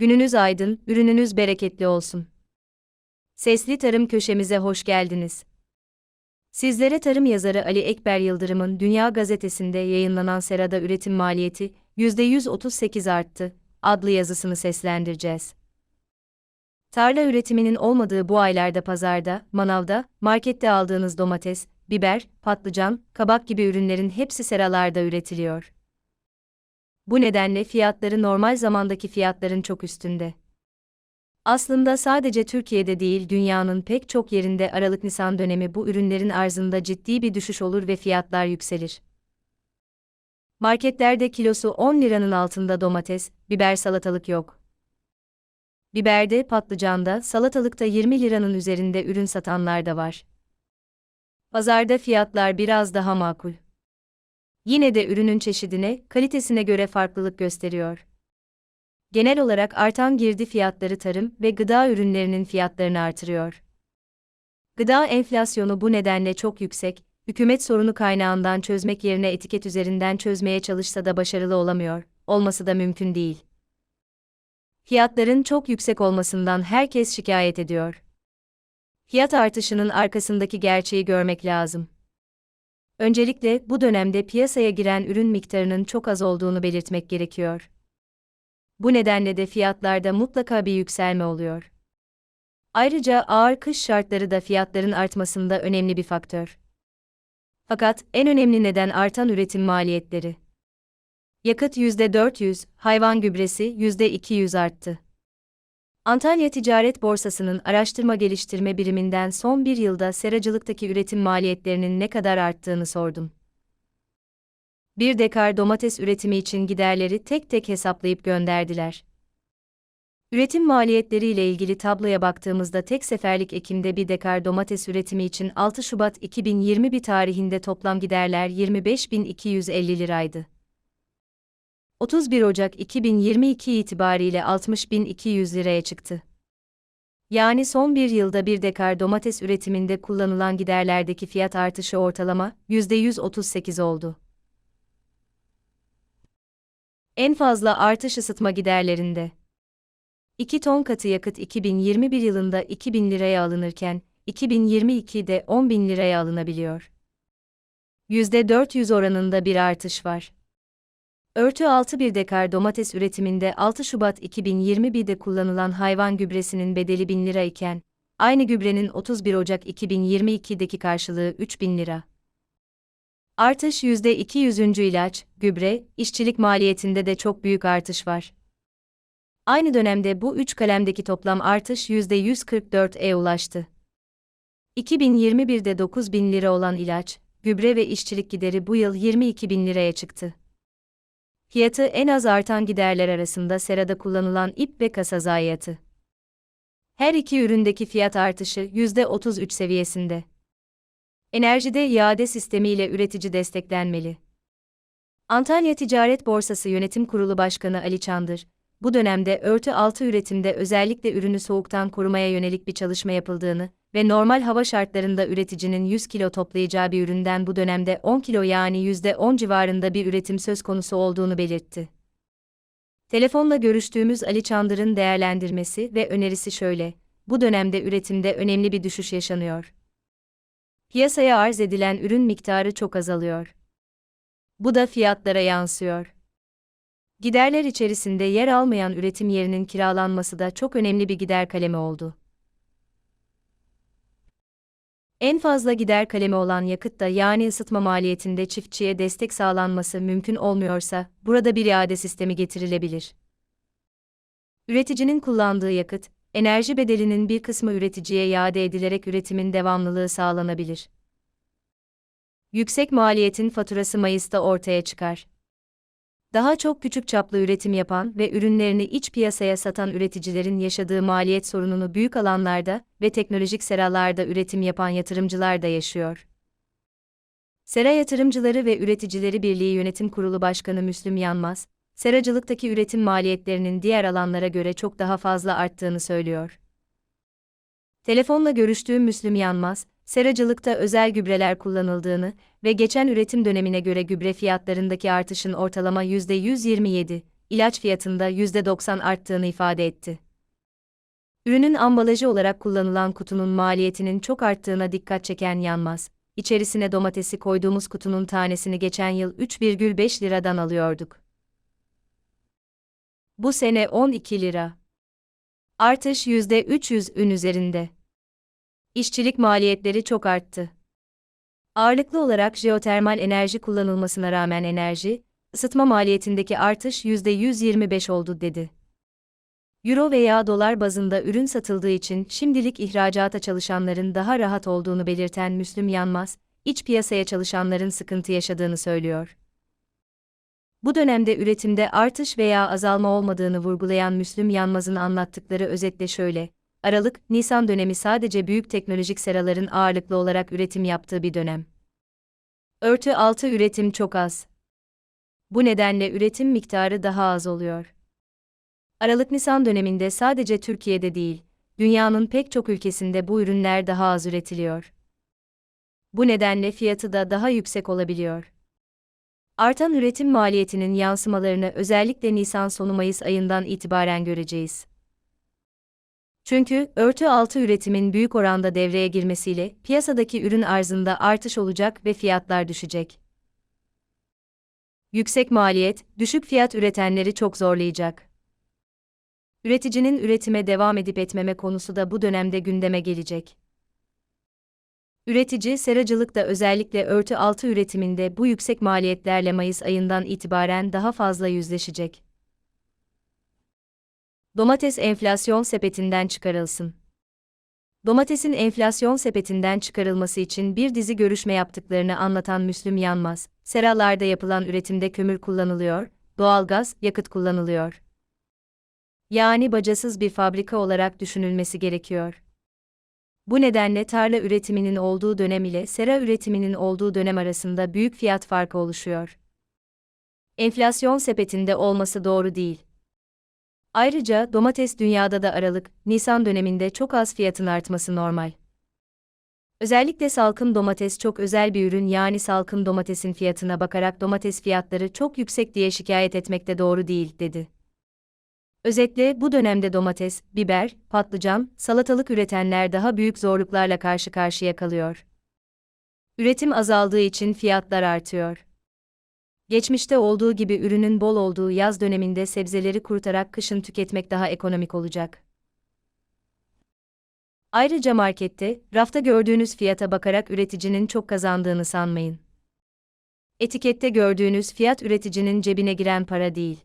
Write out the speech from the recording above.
Gününüz aydın, ürününüz bereketli olsun. Sesli Tarım köşemize hoş geldiniz. Sizlere tarım yazarı Ali Ekber Yıldırım'ın Dünya Gazetesi'nde yayınlanan serada üretim maliyeti %138 arttı adlı yazısını seslendireceğiz. Tarla üretiminin olmadığı bu aylarda pazarda, manavda, markette aldığınız domates, biber, patlıcan, kabak gibi ürünlerin hepsi seralarda üretiliyor. Bu nedenle fiyatları normal zamandaki fiyatların çok üstünde. Aslında sadece Türkiye'de değil dünyanın pek çok yerinde Aralık-Nisan dönemi bu ürünlerin arzında ciddi bir düşüş olur ve fiyatlar yükselir. Marketlerde kilosu 10 liranın altında domates, biber salatalık yok. Biberde, patlıcanda, salatalıkta 20 liranın üzerinde ürün satanlar da var. Pazarda fiyatlar biraz daha makul. Yine de ürünün çeşidine, kalitesine göre farklılık gösteriyor. Genel olarak artan girdi fiyatları tarım ve gıda ürünlerinin fiyatlarını artırıyor. Gıda enflasyonu bu nedenle çok yüksek, hükümet sorunu kaynağından çözmek yerine etiket üzerinden çözmeye çalışsa da başarılı olamıyor, olması da mümkün değil. Fiyatların çok yüksek olmasından herkes şikayet ediyor. Fiyat artışının arkasındaki gerçeği görmek lazım. Öncelikle bu dönemde piyasaya giren ürün miktarının çok az olduğunu belirtmek gerekiyor. Bu nedenle de fiyatlarda mutlaka bir yükselme oluyor. Ayrıca ağır kış şartları da fiyatların artmasında önemli bir faktör. Fakat en önemli neden artan üretim maliyetleri. Yakıt %400, hayvan gübresi %200 arttı. Antalya Ticaret Borsası'nın araştırma geliştirme biriminden son bir yılda seracılıktaki üretim maliyetlerinin ne kadar arttığını sordum. Bir dekar domates üretimi için giderleri tek tek hesaplayıp gönderdiler. Üretim maliyetleri ile ilgili tabloya baktığımızda tek seferlik ekimde bir dekar domates üretimi için 6 Şubat 2021 tarihinde toplam giderler 25.250 liraydı. 31 Ocak 2022 itibariyle 60.200 liraya çıktı. Yani son bir yılda bir dekar domates üretiminde kullanılan giderlerdeki fiyat artışı ortalama %138 oldu. En fazla artış ısıtma giderlerinde. 2 ton katı yakıt 2021 yılında 2000 liraya alınırken, 2022'de 10.000 liraya alınabiliyor. %400 oranında bir artış var. Örtü 6 bir dekar domates üretiminde 6 Şubat 2021'de kullanılan hayvan gübresinin bedeli 1000 lira iken, aynı gübrenin 31 Ocak 2022'deki karşılığı 3000 lira. Artış %200. ilaç, gübre, işçilik maliyetinde de çok büyük artış var. Aynı dönemde bu üç kalemdeki toplam artış %144'e ulaştı. 2021'de 9 bin lira olan ilaç, gübre ve işçilik gideri bu yıl 22 bin liraya çıktı. Fiyatı en az artan giderler arasında serada kullanılan ip ve kasa zayiatı. Her iki üründeki fiyat artışı %33 seviyesinde. Enerjide iade sistemiyle üretici desteklenmeli. Antalya Ticaret Borsası Yönetim Kurulu Başkanı Ali Çandır, bu dönemde örtü altı üretimde özellikle ürünü soğuktan korumaya yönelik bir çalışma yapıldığını ve normal hava şartlarında üreticinin 100 kilo toplayacağı bir üründen bu dönemde 10 kilo yani %10 civarında bir üretim söz konusu olduğunu belirtti. Telefonla görüştüğümüz Ali Çandır'ın değerlendirmesi ve önerisi şöyle, bu dönemde üretimde önemli bir düşüş yaşanıyor. Piyasaya arz edilen ürün miktarı çok azalıyor. Bu da fiyatlara yansıyor. Giderler içerisinde yer almayan üretim yerinin kiralanması da çok önemli bir gider kalemi oldu. En fazla gider kalemi olan yakıtta yani ısıtma maliyetinde çiftçiye destek sağlanması mümkün olmuyorsa, burada bir iade sistemi getirilebilir. Üreticinin kullandığı yakıt, enerji bedelinin bir kısmı üreticiye iade edilerek üretimin devamlılığı sağlanabilir. Yüksek maliyetin faturası Mayıs'ta ortaya çıkar daha çok küçük çaplı üretim yapan ve ürünlerini iç piyasaya satan üreticilerin yaşadığı maliyet sorununu büyük alanlarda ve teknolojik seralarda üretim yapan yatırımcılar da yaşıyor. Sera Yatırımcıları ve Üreticileri Birliği Yönetim Kurulu Başkanı Müslüm Yanmaz, seracılıktaki üretim maliyetlerinin diğer alanlara göre çok daha fazla arttığını söylüyor. Telefonla görüştüğüm Müslüm Yanmaz, seracılıkta özel gübreler kullanıldığını ve geçen üretim dönemine göre gübre fiyatlarındaki artışın ortalama %127, ilaç fiyatında %90 arttığını ifade etti. Ürünün ambalajı olarak kullanılan kutunun maliyetinin çok arttığına dikkat çeken Yanmaz, içerisine domatesi koyduğumuz kutunun tanesini geçen yıl 3,5 liradan alıyorduk. Bu sene 12 lira. Artış %300'ün üzerinde. İşçilik maliyetleri çok arttı. Ağırlıklı olarak jeotermal enerji kullanılmasına rağmen enerji, ısıtma maliyetindeki artış %125 oldu dedi. Euro veya dolar bazında ürün satıldığı için şimdilik ihracata çalışanların daha rahat olduğunu belirten Müslüm Yanmaz, iç piyasaya çalışanların sıkıntı yaşadığını söylüyor. Bu dönemde üretimde artış veya azalma olmadığını vurgulayan Müslüm Yanmaz'ın anlattıkları özetle şöyle: Aralık-Nisan dönemi sadece büyük teknolojik seraların ağırlıklı olarak üretim yaptığı bir dönem. Örtü altı üretim çok az. Bu nedenle üretim miktarı daha az oluyor. Aralık-Nisan döneminde sadece Türkiye'de değil, dünyanın pek çok ülkesinde bu ürünler daha az üretiliyor. Bu nedenle fiyatı da daha yüksek olabiliyor. Artan üretim maliyetinin yansımalarını özellikle Nisan sonu Mayıs ayından itibaren göreceğiz. Çünkü örtü altı üretimin büyük oranda devreye girmesiyle piyasadaki ürün arzında artış olacak ve fiyatlar düşecek. Yüksek maliyet, düşük fiyat üretenleri çok zorlayacak. Üreticinin üretime devam edip etmeme konusu da bu dönemde gündeme gelecek. Üretici seracılıkta özellikle örtü altı üretiminde bu yüksek maliyetlerle Mayıs ayından itibaren daha fazla yüzleşecek. Domates enflasyon sepetinden çıkarılsın. Domatesin enflasyon sepetinden çıkarılması için bir dizi görüşme yaptıklarını anlatan Müslüm Yanmaz, seralarda yapılan üretimde kömür kullanılıyor, doğalgaz, yakıt kullanılıyor. Yani bacasız bir fabrika olarak düşünülmesi gerekiyor. Bu nedenle tarla üretiminin olduğu dönem ile sera üretiminin olduğu dönem arasında büyük fiyat farkı oluşuyor. Enflasyon sepetinde olması doğru değil. Ayrıca domates dünyada da Aralık, Nisan döneminde çok az fiyatın artması normal. Özellikle salkım domates çok özel bir ürün yani salkım domatesin fiyatına bakarak domates fiyatları çok yüksek diye şikayet etmek de doğru değil, dedi. Özetle bu dönemde domates, biber, patlıcan, salatalık üretenler daha büyük zorluklarla karşı karşıya kalıyor. Üretim azaldığı için fiyatlar artıyor. Geçmişte olduğu gibi ürünün bol olduğu yaz döneminde sebzeleri kurutarak kışın tüketmek daha ekonomik olacak. Ayrıca markette, rafta gördüğünüz fiyata bakarak üreticinin çok kazandığını sanmayın. Etikette gördüğünüz fiyat üreticinin cebine giren para değil.